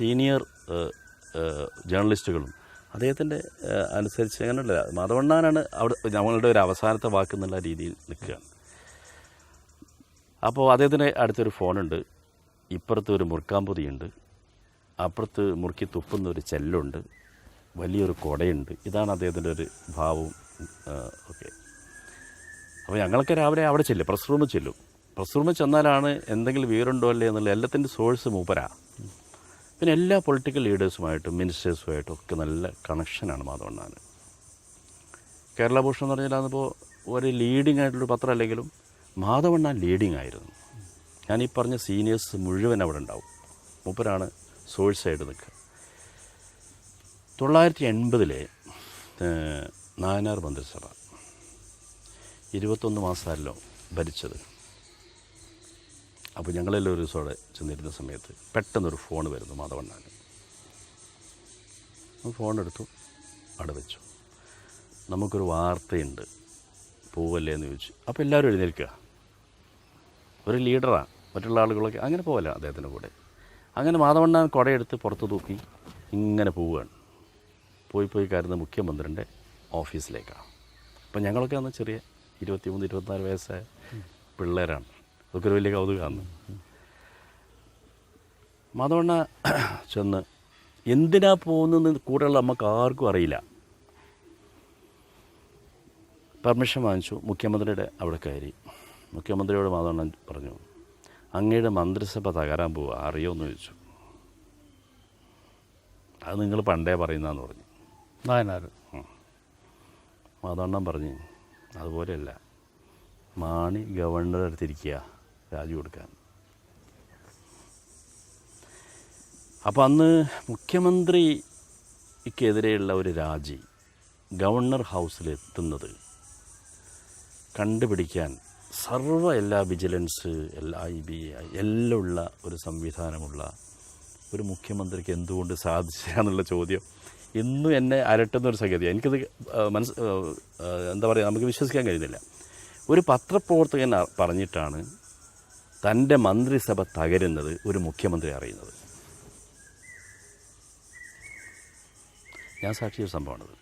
Senior ജേർണലിസ്റ്റുകളും അദ്ദേഹത്തിന്റെ അനുസരിച്ച് അങ്ങനെയല്ല. മാധവണ്ണാനാണ് അവിടെ ഞങ്ങളുടെ ഒരു അവസാനത്തെ വാക്ക് എന്നുള്ള രീതിയിൽ നിൽക്കുക അപ്പോൾ അദ്ദേഹത്തിന് അടുത്തൊരു ഫോണുണ്ട്. ഇപ്പുറത്ത് ഒരു മുറുക്കാമ്പൊതിയുണ്ട്. അപ്പുറത്ത് മുറുക്കി തുപ്പുന്ന ഒരു ചെല്ലുണ്ട്. വലിയൊരു കുടയുണ്ട്. ഇതാണ് അദ്ദേഹത്തിന്റെ ഒരു ഭാവവും ഓക്കെ അപ്പോൾ ഞങ്ങൾക്ക് രാവിലെ അവിടെ ചെല്ലും. പ്രസ് റൂമിൽ ചെല്ലും. പ്രസ് റൂമിൽ ചെന്നാലാണ് എന്തെങ്കിലും വീറുണ്ടോ അല്ലേ എന്നുള്ള എല്ലാത്തിന്റെ സോഴ്സ് മൂപ്പരാ. പിന്നെ എല്ലാ പൊളിറ്റിക്കൽ ലീഡേഴ്സുമായിട്ടും മിനിസ്റ്റേഴ്സുമായിട്ടും ഒക്കെ നല്ല കണക്ഷനാണ് മാധവണ്ണാൻ കേരള ഭൂഷൺ എന്ന് പറഞ്ഞാൽ അതിപ്പോൾ ഒരു ലീഡിംഗ് ആയിട്ടുള്ളൊരു പത്രം അല്ലെങ്കിലും മാധവണ്ണാൻ ലീഡിംഗ് ആയിരുന്നു. ഞാൻ ഈ പറഞ്ഞ സീനിയേഴ്സ് മുഴുവൻ അവിടെ ഉണ്ടാവും. മൂപ്പരാണ് സോഴ്സായിട്ട് നിൽക്കുക. തൊള്ളായിരത്തി എൺപതിലെ നായനാർ മന്ത്രിസഭ ഇരുപത്തൊന്ന് മാസമല്ലോ ഭരിച്ചത്. അപ്പോൾ ഞങ്ങളെല്ലാം ഒരു ദിവസം അവിടെ ചെന്നിരുന്ന സമയത്ത് പെട്ടെന്നൊരു ഫോൺ വരുന്നു മാധവണ്ണാൻ ഫോൺ എടുത്തു അവിടെ വെച്ചു. നമുക്കൊരു വാർത്തയുണ്ട്. പോവല്ലേ എന്ന് ചോദിച്ചു. അപ്പോൾ എല്ലാവരും എഴുന്നേൽക്കുക. ഒരു ലീഡറാണ് മറ്റുള്ള ആളുകളൊക്കെ അങ്ങനെ പോവല്ല അദ്ദേഹത്തിന്റെ കൂടെ. അങ്ങനെ മാധവണ്ണാൻ കുടയെടുത്ത് പുറത്ത് തൂക്കി ഇങ്ങനെ പോവുകയാണ്. പോയി പോയി കയറുന്ന മുഖ്യമന്ത്രിന്റെ ഓഫീസിലേക്കാണ്. അപ്പം ഞങ്ങളൊക്കെ അന്ന് ചെറിയ ഇരുപത്തിമൂന്ന് ഇരുപത്തിനാല് വയസ്സായ പിള്ളേരാണ്. അതൊക്കെ ഒരു വലിയ കൗതുകമാണ്. മാധവണ്ണ ചെന്ന് എന്തിനാ പോകുന്നതെന്ന് കൂടെയുള്ള നമുക്ക് ആർക്കും അറിയില്ല. പെർമിഷൻ വാങ്ങിച്ചു. മുഖ്യമന്ത്രിയുടെ അവിടെ കയറി. മുഖ്യമന്ത്രിയോട് മാധവണ്ണൻ പറഞ്ഞു അങ്ങയുടെ മന്ത്രിസഭ തകരാൻ പോവുക അറിയോ എന്ന് ചോദിച്ചു. അത് നിങ്ങൾ പണ്ടേ പറയുന്നതെന്ന് പറഞ്ഞു. നായനാർ മാധവണ്ണൻ പറഞ്ഞു അതുപോലെയല്ല. മാണി ഗവർണറുടെ അടുത്തിരിക്കുക രാജി കൊടുക്കാൻ അപ്പോൾ അന്ന് മുഖ്യമന്ത്രിക്കെതിരെയുള്ള ഒരു രാജി ഗവർണർ ഹൗസിലെത്തുന്നത് കണ്ടുപിടിക്കാൻ സർവ എല്ലാ വിജിലൻസ് എല്ലാ ഐ ബി എല്ലാം ഉള്ള ഒരു സംവിധാനമുള്ള ഒരു മുഖ്യമന്ത്രിക്ക് എന്തുകൊണ്ട് സാധിച്ചെന്നുള്ള ചോദ്യം ഇന്നും എന്നെ അലട്ടുന്ന ഒരു സംഗതിയാണ്. എനിക്കത് മനസ്സ് എന്താ പറയുക നമുക്ക് വിശ്വസിക്കാൻ കഴിയുന്നില്ല. ഒരു പത്രപ്രവർത്തകൻ പറഞ്ഞിട്ടാണ് തന്റെ മന്ത്രിസഭ തകരുന്നത് ഒരു മുഖ്യമന്ത്രി അറിയുന്നത്. ഞാൻ സാക്ഷിയ സംഭവമാണത്.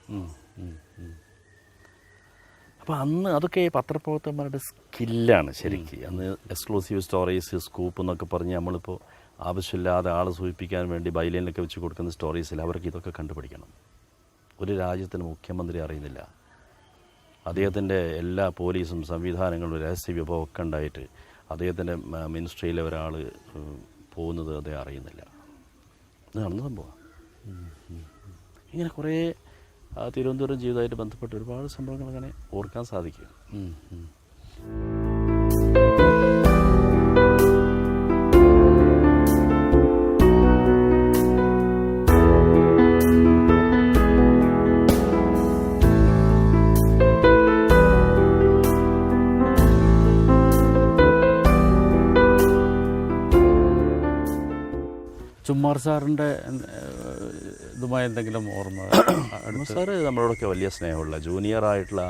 അപ്പോൾ അന്ന് അതൊക്കെ പത്രപ്രവർത്തകന്മാരുടെ സ്കില്ലാണ് ശരിക്കും. അന്ന് എക്സ്ക്ലൂസീവ് സ്റ്റോറീസ് സ്കൂപ്പ് എന്നൊക്കെ പറഞ്ഞ് നമ്മളിപ്പോൾ ആവശ്യമില്ലാതെ ആളെ സൂചിപ്പിക്കാൻ വേണ്ടി ബൈലൈനിലൊക്കെ വെച്ച് കൊടുക്കുന്ന സ്റ്റോറീസിൽ അവർക്ക് ഇതൊക്കെ കണ്ടുപിടിക്കണം. ഒരു രാജ്യത്തിന് മുഖ്യമന്ത്രി അറിയുന്നില്ല. അദ്ദേഹത്തിന്റെ എല്ലാ പോലീസും സംവിധാനങ്ങളും രഹസ്യ വിഭവമൊക്കെ ഉണ്ടായിട്ട് അദ്ദേഹത്തിന്റെ മിനിസ്ട്രിയിലെ ഒരാൾ പോകുന്നത് അദ്ദേഹം അറിയുന്നില്ല. നടന്ന സംഭവമാണ് ഇങ്ങനെ കുറേ തിരുവനന്തപുരം ജീവിതമായിട്ട് ബന്ധപ്പെട്ട് ഒരുപാട് സംഭവങ്ങൾ അങ്ങനെ ഓർക്കാൻ സാധിക്കും. ചുമ്മാർ സാറിന്റെ ഇതുമായി എന്തെങ്കിലും ഓർമ്മ അടുത്ത്? സാറ് നമ്മളോടൊക്കെ വലിയ സ്നേഹമുള്ള ജൂനിയർ ആയിട്ടുള്ള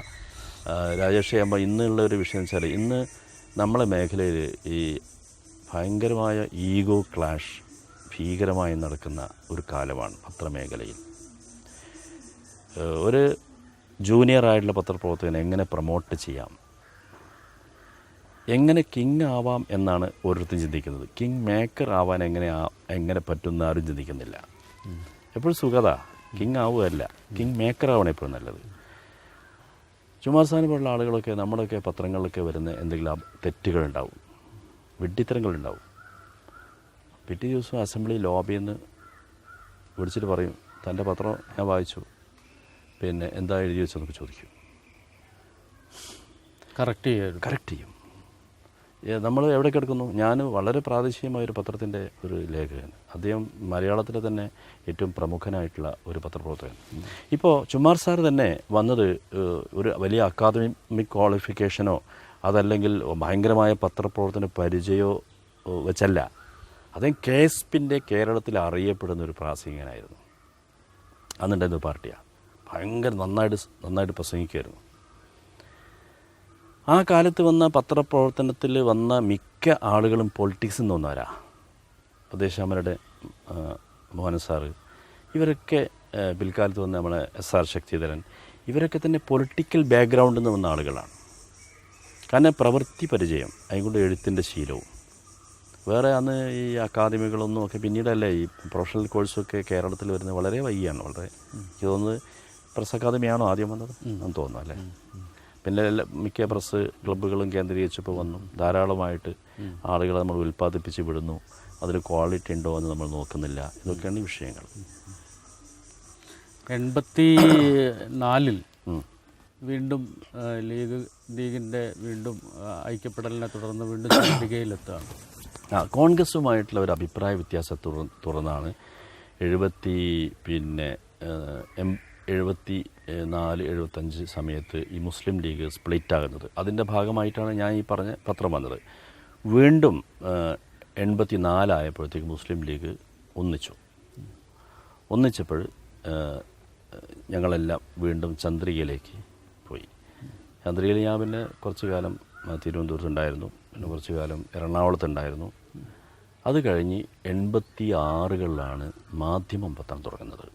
ആ, രാജേഷ് അമ്മ ഇന്നുള്ള ഒരു വിഷയം വെച്ചാൽ ഇന്ന് നമ്മളെ മേഖലയിൽ ഈ ഭയങ്കരമായ ഈഗോ ക്ലാഷ് ഭീകരമായി നടക്കുന്ന ഒരു കാലമാണ് പത്രമേഖലയിൽ. ഒരു ജൂനിയർ ആയിട്ടുള്ള പത്രപ്രവർത്തകനെ എങ്ങനെ പ്രൊമോട്ട് ചെയ്യാം? എങ്ങനെ കിങ് ആവാം എന്നാണ് ഓരോരുത്തരും ചിന്തിക്കുന്നത്. കിങ് മേക്കർ ആവാൻ എങ്ങനെ എങ്ങനെ പറ്റുമെന്ന് ആരും ചിന്തിക്കുന്നില്ല. എപ്പോഴും സുഖത. കിങ് ആവുകയല്ല. കിങ് മേക്കർ ആവണം എപ്പോഴും നല്ലത്. ചുമാർസാനെ പോലുള്ള ആളുകളൊക്കെ നമ്മളൊക്കെ പത്രങ്ങളിലൊക്കെ വരുന്ന എന്തെങ്കിലും തെറ്റുകളുണ്ടാവും. വെട്ടിത്തരങ്ങളുണ്ടാവും പിറ്റേ ദിവസം അസംബ്ലി ലോബിയിൽ നിന്ന് വിളിച്ചിട്ട് പറയും തന്റെ പത്രം ഞാൻ വായിച്ചു. പിന്നെ എന്താ എഴുതി വെച്ചെന്നൊക്കെ ചോദിക്കും. കറക്റ്റ് ചെയ്യും കറക്റ്റ് ചെയ്യും. നമ്മൾ എവിടെ കിടക്കുന്നു? ഞാൻ വളരെ പ്രാദേശികമായ ഒരു പത്രത്തിന്റെ ഒരു ലേഖകൻ. അദ്ദേഹം മലയാളത്തിലെ തന്നെ ഏറ്റവും പ്രമുഖനായിട്ടുള്ള ഒരു പത്രപ്രവർത്തകൻ. ഇപ്പോൾ ചുമാർ സാർ തന്നെ വന്നത് ഒരു വലിയ അക്കാദമിക് ക്വാളിഫിക്കേഷനോ അതല്ലെങ്കിൽ ഭയങ്കരമായ പത്രപ്രവർത്തന പരിചയമോ വെച്ചല്ല. അദ്ദേഹം കെ എസ് പിന്റെ കേരളത്തിൽ അറിയപ്പെടുന്ന ഒരു പ്രാസംഗികനായിരുന്നു. അന്നുണ്ടായിരുന്ന പാർട്ടിയാണ്. ഭയങ്കര നന്നായിട്ട് നന്നായിട്ട് പ്രസംഗിക്കുമായിരുന്നു ആ കാലത്ത് വന്ന പത്രപ്രവർത്തനത്തിൽ വന്ന മിക്ക ആളുകളും പൊളിറ്റിക്സിൽ നിന്ന് വന്നവരാ പ്രദേശാമരുടെ മോഹൻ സാറ് ഇവരൊക്കെ പിൽക്കാലത്ത് വന്ന നമ്മളെ എസ് ആർ ശക്തിധരൻ. ഇവരൊക്കെ തന്നെ പൊളിറ്റിക്കൽ ബാക്ക്ഗ്രൗണ്ടിൽ നിന്ന് വന്ന ആളുകളാണ്. കാരണം പ്രവൃത്തി പരിചയം അതുകൊണ്ട് എഴുത്തിന്റെ ശീലവും. വേറെ അന്ന് ഈ അക്കാദമികളൊന്നും ഒക്കെ പിന്നീടല്ലേ ഈ പ്രൊഫഷണൽ കോഴ്സൊക്കെ കേരളത്തിൽ വരുന്നത് വളരെ വൈകിയാണ് വളരെ എനിക്ക് തോന്നുന്നത് പ്രസ് അക്കാദമിയാണോ ആദ്യം വന്നത്? എന്ന് തോന്നുന്നു അല്ലേ? പിന്നെ മിക്ക പ്രസ് ക്ലബ്ബുകളും കേന്ദ്രീകരിച്ചപ്പോൾ വന്നു. ധാരാളമായിട്ട് ആളുകളെ നമ്മൾ ഉൽപ്പാദിപ്പിച്ച് വിടുന്നു. അതിന് ക്വാളിറ്റി ഉണ്ടോ എന്ന് നമ്മൾ നോക്കുന്നില്ല. ഇതൊക്കെയാണ് ഈ വിഷയങ്ങൾ. എൺപത്തി നാലിൽ വീണ്ടും ലീഗ് ലീഗിന്റെ വീണ്ടും ഐക്യപ്പെടലിനെ തുടർന്ന് വീണ്ടും ചന്ദ്രികയിലെത്തുകയാണ് ആ കോൺഗ്രസുമായിട്ടുള്ള ഒരു അഭിപ്രായ വ്യത്യാസത്തെ തുടർ- തുടർന്നാണ് എഴുപത്തി പിന്നെ എം എഴുപത്തി നാല് എഴുപത്തഞ്ച് സമയത്ത് ഈ മുസ്ലിം ലീഗ് സ്പ്ലിറ്റ് ആകുന്നത് അതിന്റെ ഭാഗമായിട്ടാണ് ഞാൻ ഈ പറഞ്ഞ പത്രം വന്നത്. വീണ്ടും എൺപത്തി നാലായപ്പോഴത്തേക്ക് മുസ്ലിം ലീഗ് ഒന്നിച്ചു. ഒന്നിച്ചപ്പോൾ ഞങ്ങളെല്ലാം വീണ്ടും ചന്ദ്രികയിലേക്ക് പോയി. ചന്ദ്രികയിൽ ഞാൻ പിന്നെ കുറച്ച് കാലം തിരുവനന്തപുരത്ത് തിരുവനന്തപുരത്തുണ്ടായിരുന്നു പിന്നെ കുറച്ച് കാലം എറണാകുളത്തുണ്ടായിരുന്നു അത് കഴിഞ്ഞ് എൺപത്തി ആറുകളിലാണ് മാധ്യമം പത്രം തുടങ്ങുന്നത്.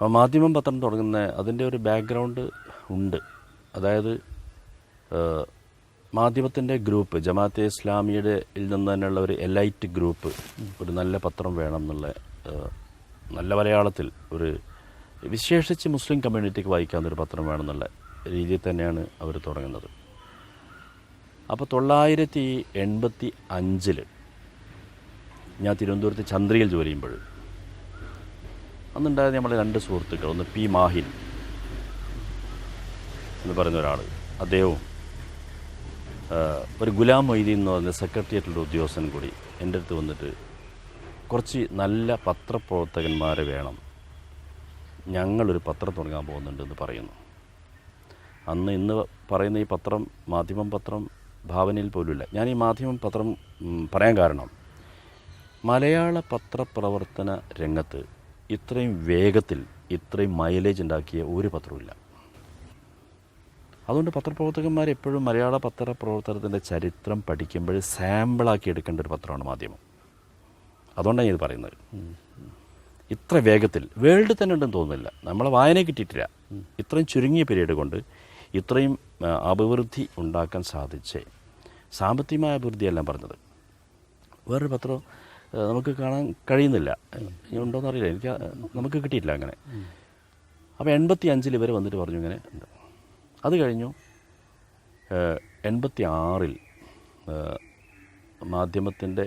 ആ മാധ്യമം പത്രം തുടങ്ങുന്ന അതിന്റെ ഒരു ബാക്ക്ഗ്രൗണ്ട് ഉണ്ട്. അതായത് മാധ്യമത്തിന്റെ ഗ്രൂപ്പ് ജമാഅത്തെ ഇസ്ലാമിയുടെ യിൽ നിന്ന് തന്നെയുള്ള ഒരു എലൈറ്റ് ഗ്രൂപ്പ് ഒരു നല്ല പത്രം വേണം എന്നുള്ള നല്ല മലയാളത്തിൽ ഒരു വിശേഷിച്ച് മുസ്ലിം കമ്മ്യൂണിറ്റിക്ക് വായിക്കാവുന്ന ഒരു പത്രം വേണമെന്നുള്ള രീതിയിൽ തന്നെയാണ് അവർ തുടങ്ങുന്നത്. അപ്പോൾ തൊള്ളായിരത്തി എൺപത്തി അഞ്ചിൽ ഞാൻ തിരുവനന്തപുരത്ത് ചന്ദ്രയിൽ ജോലി ചെയ്യുമ്പോൾ അന്നുണ്ടായത് നമ്മളെ രണ്ട് സുഹൃത്തുക്കൾ ഒന്ന് പി മാഹിൻ എന്ന് പറയുന്ന ഒരാൾ അദ്ദേഹവും ഒരു ഗുലാം മൊയ്തീൻ എന്ന് പറഞ്ഞ സെക്രട്ടേറിയറ്റിലുള്ള ഉദ്യോഗസ്ഥൻ കൂടി എന്റെ അടുത്ത് വന്നിട്ട് കുറച്ച് നല്ല പത്രപ്രവർത്തകന്മാരെ വേണം. ഞങ്ങളൊരു പത്രം തുടങ്ങാൻ പോകുന്നുണ്ട് എന്ന് പറയുന്നു. അന്ന് ഇന്ന് പറയുന്ന ഈ പത്രം മാധ്യമം പത്രം ഭാവനയിൽ പോലുമില്ല. ഞാൻ ഈ മാധ്യമം പത്രം പറയാൻ കാരണം മലയാള പത്രപ്രവർത്തന രംഗത്ത് ഇത്രയും വേഗത്തിൽ ഇത്രയും മൈലേജ് ഉണ്ടാക്കിയ ഒരു പത്രവുമില്ല അതുകൊണ്ട് പത്രപ്രവർത്തകന്മാർ എപ്പോഴും മലയാള പത്രപ്രവർത്തനത്തിന്റെ ചരിത്രം പഠിക്കുമ്പോൾ സാമ്പിളാക്കി എടുക്കേണ്ട ഒരു പത്രമാണ് മാധ്യമം. അതുകൊണ്ടാണ് ഞാൻ ഇത് പറയുന്നത്. ഇത്ര വേഗത്തിൽ വേൾഡ് തന്നെ ഉണ്ടെന്ന് തോന്നുന്നില്ല. നമ്മളെ വായന കിട്ടിയിട്ടില്ല. ഇത്രയും ചുരുങ്ങിയ പീരീഡ് കൊണ്ട് ഇത്രയും അഭിവൃദ്ധി ഉണ്ടാക്കാൻ സാധിച്ചേ. സാമ്പത്തികമായ അഭിവൃദ്ധിയല്ല പറഞ്ഞത്. വേറൊരു പത്രം നമുക്ക് കാണാൻ കഴിയുന്നില്ല. ഇനി ഉണ്ടോയെന്ന് അറിയില്ല. എനിക്ക് നമുക്ക് കിട്ടിയിട്ടില്ല അങ്ങനെ. അപ്പോൾ എൺപത്തി അഞ്ചിൽ ഇവർ വന്നിട്ട് പറഞ്ഞു ഇങ്ങനെ അത് കഴിഞ്ഞു എൺപത്തി ആറിൽ മാധ്യമത്തിന്റെ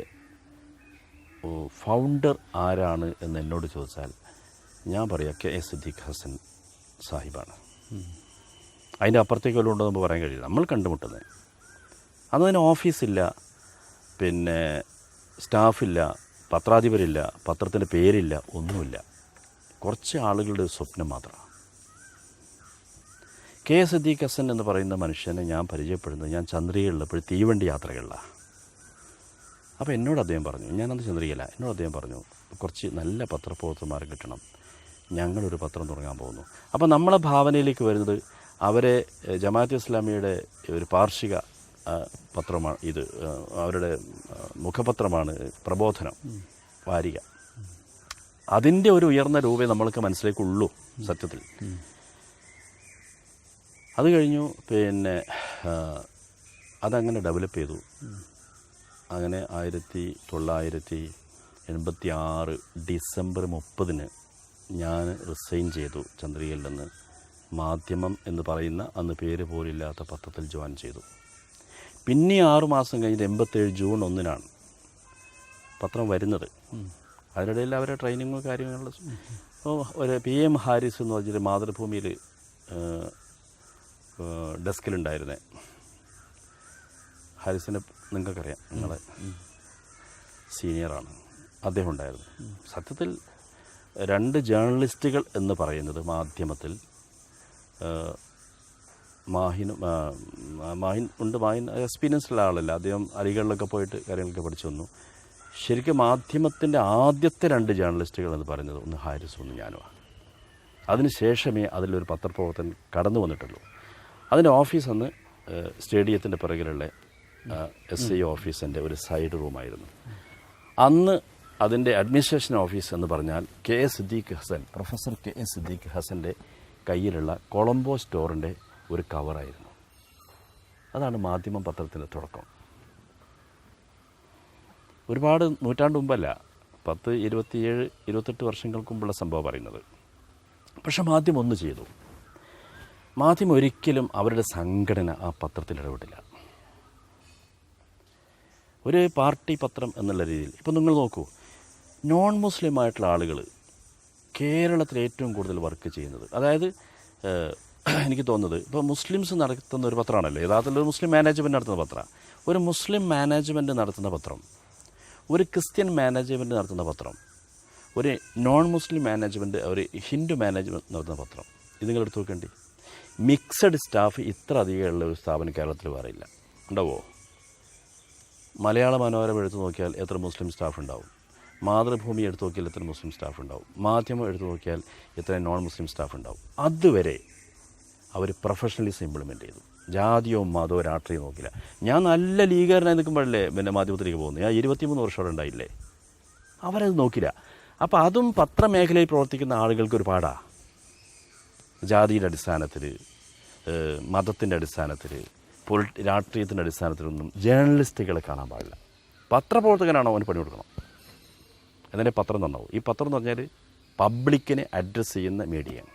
ഫൗണ്ടർ ആരാണ് എന്ന് എന്നോട് ചോദിച്ചാൽ ഞാൻ പറയാം കെ എസ് സിദ്ദീഖ് ഹസൻ സാഹിബാണ്. അതിന്റെ അപ്പുറത്തേക്ക് വല്ലതും ഉണ്ടോ എന്ന് പറയാൻ കഴിയില്ല. നമ്മൾ കണ്ടുമുട്ടുന്നത്. അന്ന് അതിന് ഓഫീസില്ല. പിന്നെ സ്റ്റാഫില്ല പത്രാധിപരില്ല പത്രത്തിന്റെ പേരില്ല ഒന്നുമില്ല. കുറച്ച് ആളുകളുടെ സ്വപ്നം മാത്രമാണ് കെ എസ് ഹസൻ എന്ന് പറയുന്ന മനുഷ്യനെ ഞാൻ പരിചയപ്പെടുന്നത് ഞാൻ ചന്ദ്രികയിലുള്ളപ്പോൾ തീവണ്ടി യാത്രകളിലാണ് അപ്പോൾ എന്നോട് അദ്ദേഹം പറഞ്ഞു ഞാനന്ന് ചന്ദ്രികയില്ല എന്നോട് അദ്ദേഹം പറഞ്ഞു കുറച്ച് നല്ല പത്രപ്രവർത്തകന്മാരെ കിട്ടണം. ഞങ്ങളൊരു പത്രം തുടങ്ങാൻ പോകുന്നു. അപ്പോൾ നമ്മളെ ഭാവനയിലേക്ക് വരുന്നത് അവരെ ജമാഅത്ത് ഇസ്ലാമിയുടെ ഒരു പാർഷിക പത്രമാണ് ഇത് അവരുടെ മുഖപത്രമാണ് പ്രബോധനം വാരിക. അതിന്റെ ഒരു ഉയർന്ന രൂപേ നമ്മൾക്ക് മനസ്സിലേക്കുള്ളൂ സത്യത്തിൽ. അത് കഴിഞ്ഞു പിന്നെ അതങ്ങനെ ഡെവലപ്പ് ചെയ്തു. അങ്ങനെ ആയിരത്തി തൊള്ളായിരത്തി എൺപത്തി ആറ് ഡിസംബർ മുപ്പതിന് ഞാൻ റിസൈൻ ചെയ്തു ചന്ദ്രികയിൽ നിന്ന്. മാധ്യമം എന്ന് പറയുന്ന അന്ന് പേര് പോലില്ലാത്ത പത്രത്തിൽ ജോയിൻ ചെയ്തു. പിന്നെ ആറുമാസം കഴിഞ്ഞിട്ട് എൺപത്തേഴ് ജൂൺ ഒന്നിനാണ് പത്രം വരുന്നത്. അതിനിടയിൽ അവരെ ട്രെയിനിങ്ങും കാര്യങ്ങളും അപ്പോൾ ഒരു പി എം ഹാരിസ് എന്ന് പറഞ്ഞൊരു മാതൃഭൂമിയിൽ ഡെസ്കിലുണ്ടായിരുന്നേ. ഹാരിസിനെ നിങ്ങൾക്കറിയാം. നിങ്ങളെ സീനിയറാണ്. അദ്ദേഹം ഉണ്ടായിരുന്നു സത്യത്തിൽ രണ്ട് ജേർണലിസ്റ്റുകൾ എന്ന് പറയുന്നത് മാധ്യമത്തിൽ മാഹിനും മാഹിൻ ഉണ്ട്. മാഹിൻ എക്സ്പീരിയൻസ് ഉള്ള ആളല്ല. അദ്ദേഹം അരികളിലൊക്കെ പോയിട്ട് കാര്യങ്ങളൊക്കെ പഠിച്ചു വന്നു. ശരിക്കും മാധ്യമത്തിന്റെ ആദ്യത്തെ രണ്ട് ജേർണലിസ്റ്റുകൾ എന്ന് പറയുന്നത് ഒന്ന് ഹാരിസും ഒന്ന് ഞാനുമാണ്. അതിനുശേഷമേ അതിലൊരു പത്രപ്രവർത്തകൻ കടന്നു വന്നിട്ടുള്ളൂ. അതിന്റെ ഓഫീസ് അന്ന് സ്റ്റേഡിയത്തിന്റെ പിറകിലുള്ള എസ് ഐ ഓഫീസിന്റെ ഒരു സൈഡ് റൂമായിരുന്നു. അന്ന് അതിന്റെ അഡ്മിനിസ്ട്രേഷൻ ഓഫീസ് എന്ന് പറഞ്ഞാൽ K S Siddique Hasan professor K S Siddique ഹസന്റെ കയ്യിലുള്ള കൊളംബോ സ്റ്റോറിന്റെ ഒരു കവറായിരുന്നു അതാണ് മാധ്യമ പത്രത്തിന്റെ തുടക്കം. ഒരുപാട് നൂറ്റാണ്ട് മുമ്പല്ല പത്ത് ഇരുപത്തിയേഴ് ഇരുപത്തെട്ട് വർഷങ്ങൾക്ക് മുമ്പുള്ള സംഭവം പറയുന്നത്. പക്ഷേ മാധ്യമം ഒന്ന് ചെയ്തു. മാധ്യമം ഒരിക്കലും അവരുടെ സംഘടന ആ പത്രത്തിൽ ഇടപെട്ടില്ല ഒരു പാർട്ടി പത്രം എന്നുള്ള രീതിയിൽ ഇപ്പം നിങ്ങൾ നോക്കൂ നോൺ മുസ്ലിം ആയിട്ടുള്ള ആളുകൾ കേരളത്തിൽ ഏറ്റവും കൂടുതൽ വർക്ക് ചെയ്യുന്നത്. അതായത് എനിക്ക് തോന്നുന്നത്. ഇപ്പോൾ മുസ്ലിംസ് നടത്തുന്ന ഒരു പത്രമാണല്ലോ. യഥാർത്ഥത്തിൽ ഒരു മുസ്ലിം മാനേജ്മെന്റ് നടത്തുന്ന പത്രം. ഒരു മുസ്ലിം മാനേജ്മെന്റ് നടത്തുന്ന പത്രം. ഒരു ക്രിസ്ത്യൻ മാനേജ്മെന്റ് നടത്തുന്ന പത്രം. ഒരു നോൺ മുസ്ലിം മാനേജ്മെന്റ് ഒരു ഹിന്ദു മാനേജ്മെന്റ് നടത്തുന്ന പത്രം. ഇത് നിങ്ങൾ എടുത്ത് നോക്കേണ്ടി. മിക്സഡ് സ്റ്റാഫ് ഇത്ര അധികമുള്ള ഒരു സ്ഥാപനം കേരളത്തിൽ വേറെയില്ല ഉണ്ടാവോ? മലയാള മനോരമ എടുത്തു നോക്കിയാൽ എത്ര മുസ്ലിം സ്റ്റാഫ് ഉണ്ടാവും? മാതൃഭൂമി എടുത്തു നോക്കിയാൽ എത്ര മുസ്ലിം സ്റ്റാഫ് ഉണ്ടാവും? മാധ്യമം എടുത്തു നോക്കിയാൽ എത്ര നോൺ മുസ്ലിം സ്റ്റാഫ് ഉണ്ടാവും? അതുവരെ അവർ പ്രൊഫഷണലിസം ഇംപ്ലിമെന്റ് ചെയ്തു. ജാതിയോ മതോ രാഷ്ട്രീയം നോക്കില്ല. ഞാൻ നല്ല ലീഗറിനായി നിൽക്കുമ്പോഴല്ലേ പിന്നെ മാധ്യമത്തിലേക്ക് പോകുന്നത്? ഞാൻ ഇരുപത്തിമൂന്ന് വർഷം ഉണ്ടായില്ലേ? അവരത് നോക്കില്ല. അപ്പോൾ അതും പത്രമേഖലയിൽ പ്രവർത്തിക്കുന്ന ആളുകൾക്ക് ഒരു പാടാ. ജാതിയുടെ അടിസ്ഥാനത്തിൽ മതത്തിന്റെ അടിസ്ഥാനത്തിൽ പൊളി രാഷ്ട്രീയത്തിന്റെ അടിസ്ഥാനത്തിലൊന്നും ജേർണലിസ്റ്റുകളെ കാണാൻ പാടില്ല. പത്രപ്രവർത്തകനാണോ അവന് പണി കൊടുക്കണം. പത്രം നന്നാവും ഈ പത്രം എന്ന് പറഞ്ഞാൽ പബ്ലിക്കിനെ അഡ്രസ്സ് ചെയ്യുന്ന മീഡിയയാണ്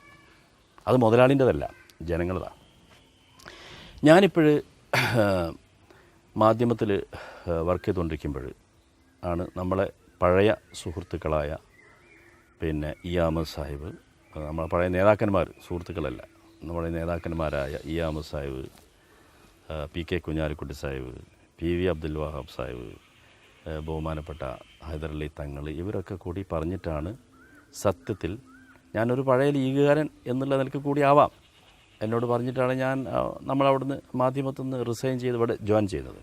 അത് മുതലാളിന്റെതല്ല. ജനങ്ങളതാണ് ഞാനിപ്പോൾ മാധ്യമത്തിൽ വർക്ക് ചെയ്തുകൊണ്ടിരിക്കുമ്പോൾ ആണ് നമ്മളെ പഴയ സുഹൃത്തുക്കളായ പിന്നെ ഇയാമ സാഹിബ് നമ്മളെ പഴയ നേതാക്കന്മാർ സുഹൃത്തുക്കളല്ല നമ്മുടെ നേതാക്കന്മാരായ ഇയാമ Sahib P K Kunhalikutty Sahib P V Abdul Wahab Sahib ബഹുമാനപ്പെട്ട ഹൈദരലി തങ്ങൾ ഇവരൊക്കെ കൂടി പറഞ്ഞിട്ടാണ് സത്യത്തിൽ ഞാനൊരു പഴയ ലീഗുകാരൻ എന്നുള്ള നിലയ്ക്ക് കൂടി ആവാം. എന്നോട് പറഞ്ഞിട്ടാണ് ഞാൻ നമ്മളവിടുന്ന് മാധ്യമത്തിൽ നിന്ന് റിസൈൻ ചെയ്ത് ഇവിടെ ജോയിൻ ചെയ്തത്.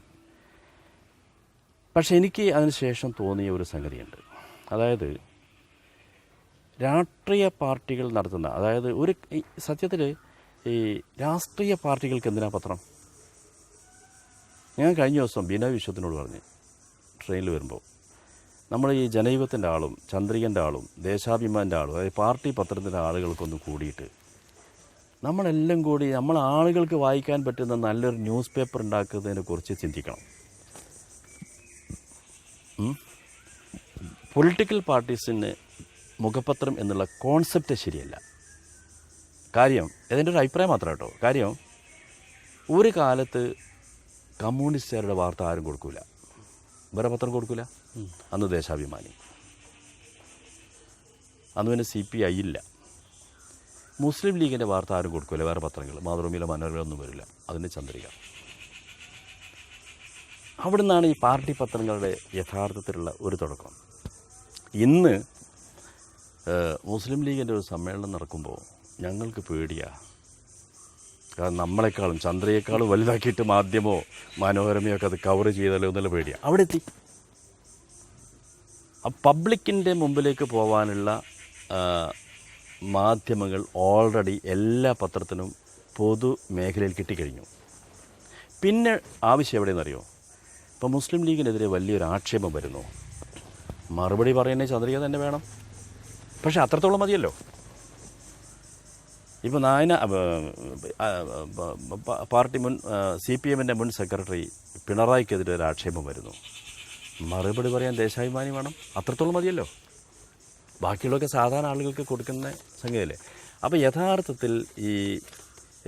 പക്ഷേ എനിക്ക് അതിനുശേഷം തോന്നിയ ഒരു സംഗതിയുണ്ട്. അതായത് രാഷ്ട്രീയ പാർട്ടികൾ നടത്തുന്ന അതായത് ഒരു സത്യത്തിൽ ഈ രാഷ്ട്രീയ പാർട്ടികൾക്ക് എന്തിനാ പത്രം? ഞാൻ കഴിഞ്ഞ ദിവസം ബിനോയ് വിശ്വത്തിനോട് പറഞ്ഞു ട്രെയിനിൽ വരുമ്പോൾ നമ്മൾ ഈ ജനയുഗത്തിന്റെ ആളും ചന്ദ്രികന്റെ ആളും ദേശാഭിമാന്റെ ആളും അതായത് പാർട്ടി പത്രത്തിന്റെ ആളുകൾക്കൊന്ന് കൂടിയിട്ട് നമ്മളെല്ലാം കൂടി നമ്മൾ ആളുകൾക്ക് വായിക്കാൻ പറ്റുന്ന നല്ലൊരു ന്യൂസ് പേപ്പർ ഉണ്ടാക്കുന്നതിനെ കുറിച്ച് ചിന്തിക്കണം. പൊളിറ്റിക്കൽ പാർട്ടീസിന് മുഖപത്രം എന്നുള്ള കോൺസെപ്റ്റ് ശരിയല്ല. കാര്യം ഇതിന്റെ ഒരു അഭിപ്രായം മാത്രം കേട്ടോ. കാര്യം ഒരു കാലത്ത് കമ്മ്യൂണിസ്റ്റുകാരുടെ വാർത്ത ആരും കൊടുക്കൂല. വേറെ പത്രം കൊടുക്കൂല? അന്ന് ദേശാഭിമാനി. അന്ന് പിന്നെ സി പി ഐ ഇല്ല. മുസ്ലിം ലീഗിന്റെ വാർത്ത ആരും കൊടുക്കില്ല വേറെ പത്രങ്ങൾ. മാതൃഭൂമിയിലെ മനോരമയൊന്നും വരില്ല. അതിന്റെ ചന്ദ്രിക. അവിടെ നിന്നാണ് ഈ പാർട്ടി പത്രങ്ങളുടെ യഥാർത്ഥത്തിലുള്ള ഒരു തുടക്കം. ഇന്ന് മുസ്ലിം ലീഗിന്റെ ഒരു സമ്മേളനം നടക്കുമ്പോൾ ഞങ്ങൾക്ക് പേടിയാ. കാരണം നമ്മളെക്കാളും ചന്ദ്രയേക്കാളും വലുതാക്കിയിട്ട് മാധ്യമോ മനോരമയോ ഒക്കെ അത് കവർ ചെയ്താലോ എന്നുള്ള പേടിയാണ് അവിടെ എത്തി പബ്ലിക്കിന്റെ മുമ്പിലേക്ക് പോകാനുള്ള മാധ്യമങ്ങൾ ഓൾറെഡി എല്ലാ പത്രത്തിനും പൊതു മേഖലയിൽ കിട്ടിക്കഴിഞ്ഞു. പിന്നെ ആവശ്യം എവിടെയെന്നറിയോ? ഇപ്പോൾ മുസ്ലിം ലീഗിനെതിരെ വലിയൊരു ആക്ഷേപം വരുന്നു. മറുപടി പറയുന്നേ ചന്ദ്രിക തന്നെ വേണം. പക്ഷേ അത്രത്തോളം മതിയല്ലോ. ഇപ്പോൾ നായന പാർട്ടി മുൻ സി പി എമ്മിന്റെ മുൻ സെക്രട്ടറി പിണറായിക്കെതിരെ ഒരു ആക്ഷേപം വരുന്നു. മറുപടി പറയാൻ ദേശാഭിമാനി വേണം. അത്രത്തോളം മതിയല്ലോ. ബാക്കിയുള്ളതൊക്കെ സാധാരണ ആളുകൾക്ക് കൊടുക്കുന്ന സംഗതിയല്ലേ? അപ്പോൾ യഥാർത്ഥത്തിൽ ഈ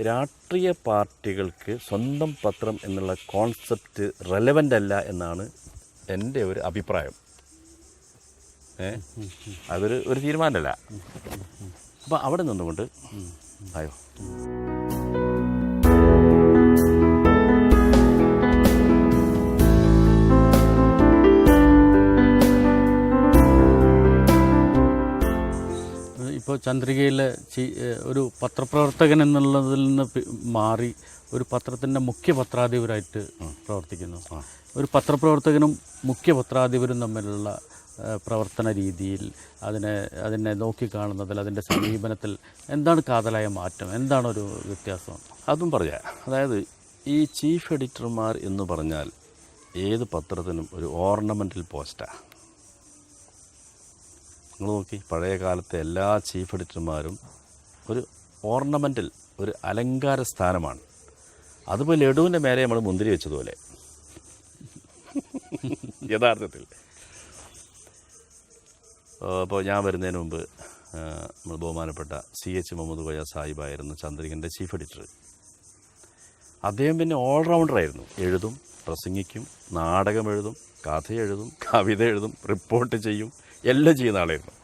രാഷ്ട്രീയ പാർട്ടികൾക്ക് സ്വന്തം പത്രം എന്നുള്ള കോൺസെപ്റ്റ് റെലവന്റ് അല്ല എന്നാണ് എന്റെ ഒരു അഭിപ്രായം. ഏ? അതൊരു ഒരു തീരുമാനമല്ല. അപ്പോൾ അവിടെ നിന്നുകൊണ്ട് ആയോ? ചന്ദ്രികയിലെ ചി- ഒരു പത്രപ്രവർത്തകൻ എന്നുള്ളതിൽ നിന്ന് മാറി ഒരു പത്രത്തിന്റെ മുഖ്യ പത്രാധിപരായിട്ട് പ്രവർത്തിക്കുന്നു ഒരു പത്രപ്രവർത്തകനും മുഖ്യ പത്രാധിപരും തമ്മിലുള്ള പ്രവർത്തന രീതിയിൽ അതിനെ അതിനെ നോക്കിക്കാണുന്നതിൽ അതിന്റെ സമീപനത്തിൽ എന്താണ് കാതലായ മാറ്റം? എന്താണ് ഒരു വ്യത്യാസം? അതും പറയാം അതായത് ഈ ചീഫ് എഡിറ്റർമാർ എന്ന് പറഞ്ഞാൽ ഏത് പത്രത്തിനും ഒരു ഓർണമെന്റൽ പോസ്റ്റാണ് നിങ്ങൾ നോക്കി പഴയ കാലത്തെ എല്ലാ ചീഫ് എഡിറ്റർമാരും ഒരു ഓർണമെന്റൽ ഒരു അലങ്കാര സ്ഥാനമാണ്. അതുപോലെ ലഡുവിന്റെ മേലെ നമ്മൾ മുന്തിരി വെച്ചതുപോലെ. യഥാർത്ഥത്തിൽ. അപ്പോൾ ഞാൻ വരുന്നതിന് മുമ്പ് നമ്മൾ ബഹുമാനപ്പെട്ട സി എച്ച് മുഹമ്മദ് കോയ സാഹിബായിരുന്നു ചന്ദ്രികന്റെ ചീഫ് എഡിറ്റർ അദ്ദേഹം പിന്നെ ഓൾറൗണ്ടറായിരുന്നു എഴുതും പ്രസംഗിക്കും നാടകം എഴുതും കഥ എഴുതും കവിത എഴുതും റിപ്പോർട്ട് ചെയ്യും. എല്ലാം ചെയ്യുന്ന ആളായിരുന്നു.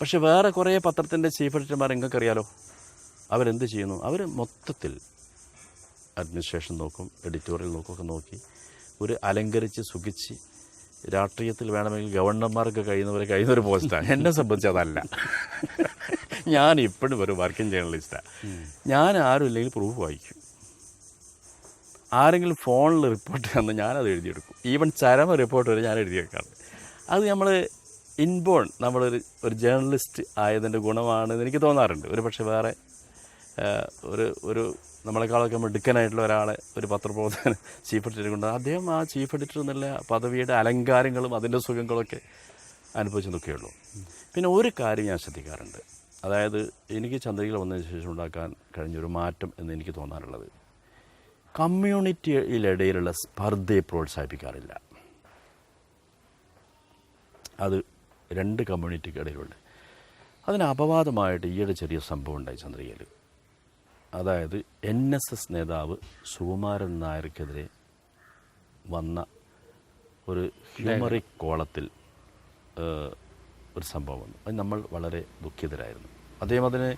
പക്ഷെ വേറെ കുറേ പത്രത്തിന്റെ ചീഫ് എഡിറ്റർമാർ നിങ്ങൾക്കറിയാലോ അവരെന്ത് ചെയ്യുന്നു? അവർ മൊത്തത്തിൽ അഡ്മിനിസ്ട്രേഷൻ നോക്കും എഡിറ്റോറിയൽ നോക്കൊക്കെ നോക്കി ഒരു അലങ്കരിച്ച് സുഖിച്ച് രാഷ്ട്രീയത്തിൽ വേണമെങ്കിൽ ഗവർണർമാർക്ക് കഴിയുന്നവരെ കഴിയുന്ന ഒരു പോസ്റ്റാണ് എന്നെ സംബന്ധിച്ച് അതല്ല. ഞാൻ ഇപ്പോഴും ഒരു വർക്കിംഗ് ജേർണലിസ്റ്റാണ് ഞാൻ ആരും ഇല്ലെങ്കിൽ പ്രൂഫ് വായിക്കും. ആരെങ്കിലും ഫോണിൽ റിപ്പോർട്ട് തന്ന് ഞാനത് എഴുതിയെടുക്കും. ഈവൻ ചരമ റിപ്പോർട്ട് വരെ ഞാൻ എഴുതിയേക്കാണ് അത് നമ്മൾ ഇൻബോൺ നമ്മളൊരു ഒരു ജേർണലിസ്റ്റ് ആയതിന്റെ ഗുണമാണ് എനിക്ക് തോന്നാറുണ്ട്. ഒരു പക്ഷേ വേറെ ഒരു ഒരു നമ്മളെക്കാളൊക്കെ മിടുക്കനായിട്ടുള്ള ഒരാളെ ഒരു പത്രപ്രവർത്തകൻ ചീഫ് എഡിറ്റർ കൊണ്ട് അദ്ദേഹം ആ ചീഫ് എഡിറ്റർ എന്നുള്ള പദവിയുടെ അലങ്കാരങ്ങളും അതിന്റെ സുഖങ്ങളൊക്കെ അനുഭവിച്ചു നിൽക്കുകയുള്ളൂ പിന്നെ ഒരു കാര്യം ഞാൻ ശ്രദ്ധിക്കാറുണ്ട്. അതായത് എനിക്ക് ചന്ദ്രികയിൽ വന്നതിന് ശേഷം ഉണ്ടാക്കാൻ കഴിഞ്ഞൊരു മാറ്റം എന്ന് എനിക്ക് തോന്നാറുള്ളത്. കമ്മ്യൂണിറ്റിയിലിടയിലുള്ള സ്പർദ്ധയെ പ്രോത്സാഹിപ്പിക്കാറില്ല. അത് രണ്ട് കമ്മ്യൂണിറ്റിക്കിടയിലുണ്ട് അതിന് അപവാദമായിട്ട് ഈയിടെ ചെറിയ സംഭവം ഉണ്ടായി ചന്ദ്രികയിൽ അതായത് എൻ എസ് എസ് നേതാവ് സുകുമാരൻ നായർക്കെതിരെ വന്ന ഒരു ഹ്യൂമറിക് കോളത്തിൽ ഒരു സംഭവം വന്നു. അത് നമ്മൾ വളരെ ദുഃഖിതരായിരുന്നു. അദ്ദേഹം അതിന്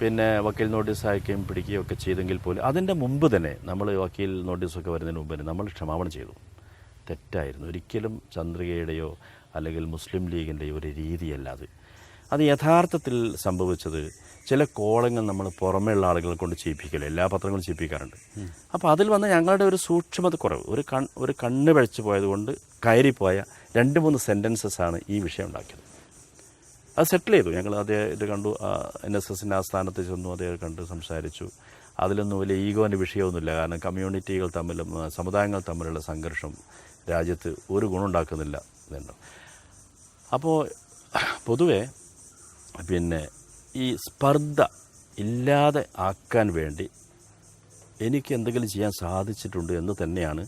പിന്നെ വക്കീൽ നോട്ടീസ് അയക്കുകയും പിടിക്കുകയും ഒക്കെ ചെയ്തെങ്കിൽ പോലും അതിന്റെ മുമ്പ് തന്നെ നമ്മൾ വക്കീൽ നോട്ടീസൊക്കെ വരുന്നതിന് മുമ്പ് തന്നെ നമ്മൾ ക്ഷമാപണം ചെയ്തു. തെറ്റായിരുന്നു. ഒരിക്കലും ചന്ദ്രികയുടെയോ അല്ലെങ്കിൽ മുസ്ലിം ലീഗിന്റെ ഒരു രീതിയല്ല അത്. അത് യഥാർത്ഥത്തിൽ സംഭവിച്ചത് ചില കോളങ്ങൾ നമ്മൾ പുറമെയുള്ള ആളുകളെ കൊണ്ട് ചെയ്യിപ്പിക്കില്ല എല്ലാ പത്രങ്ങളും ചെയ്യിപ്പിക്കാറുണ്ട്. അപ്പോൾ അതിൽ വന്ന ഞങ്ങളുടെ ഒരു സൂക്ഷ്മത കുറവ് ഒരു കൺ ഒരു കണ്ണ് പഴിച്ചു പോയതുകൊണ്ട് കയറിപ്പോയ രണ്ട് മൂന്ന് സെന്റൻസസ് ആണ് ഈ വിഷയം ഉണ്ടാക്കിയത്. അത് സെറ്റിൽ ചെയ്തു. ഞങ്ങൾ അതേ ഇത് കണ്ടു. എൻ എസ് എസിന്റെ ആസ്ഥാനത്ത് ചെന്നു അദ്ദേഹം കണ്ട് സംസാരിച്ചു. അതിലൊന്നും വലിയ ഈഗോന്റെ വിഷയമൊന്നുമില്ല. കാരണം കമ്മ്യൂണിറ്റികൾ തമ്മിലും സമുദായങ്ങൾ തമ്മിലുള്ള സംഘർഷം രാജ്യത്ത് ഒരു ഗുണമുണ്ടാക്കുന്നില്ല എന്നുണ്ട് അപ്പോൾ പൊതുവേ പിന്നെ ഈ സ്പർദ്ധ ഇല്ലാതെ ആക്കാൻ വേണ്ടി എനിക്ക് എന്തെങ്കിലും ചെയ്യാൻ സാധിച്ചിട്ടുണ്ട് എന്ന് തന്നെയാണ്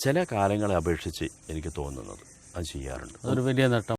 ചില കാലങ്ങളെ അപേക്ഷിച്ച് എനിക്ക് തോന്നുന്നത്. അത് ചെയ്യാറുണ്ട്. അതൊരു വലിയ നേട്ടം.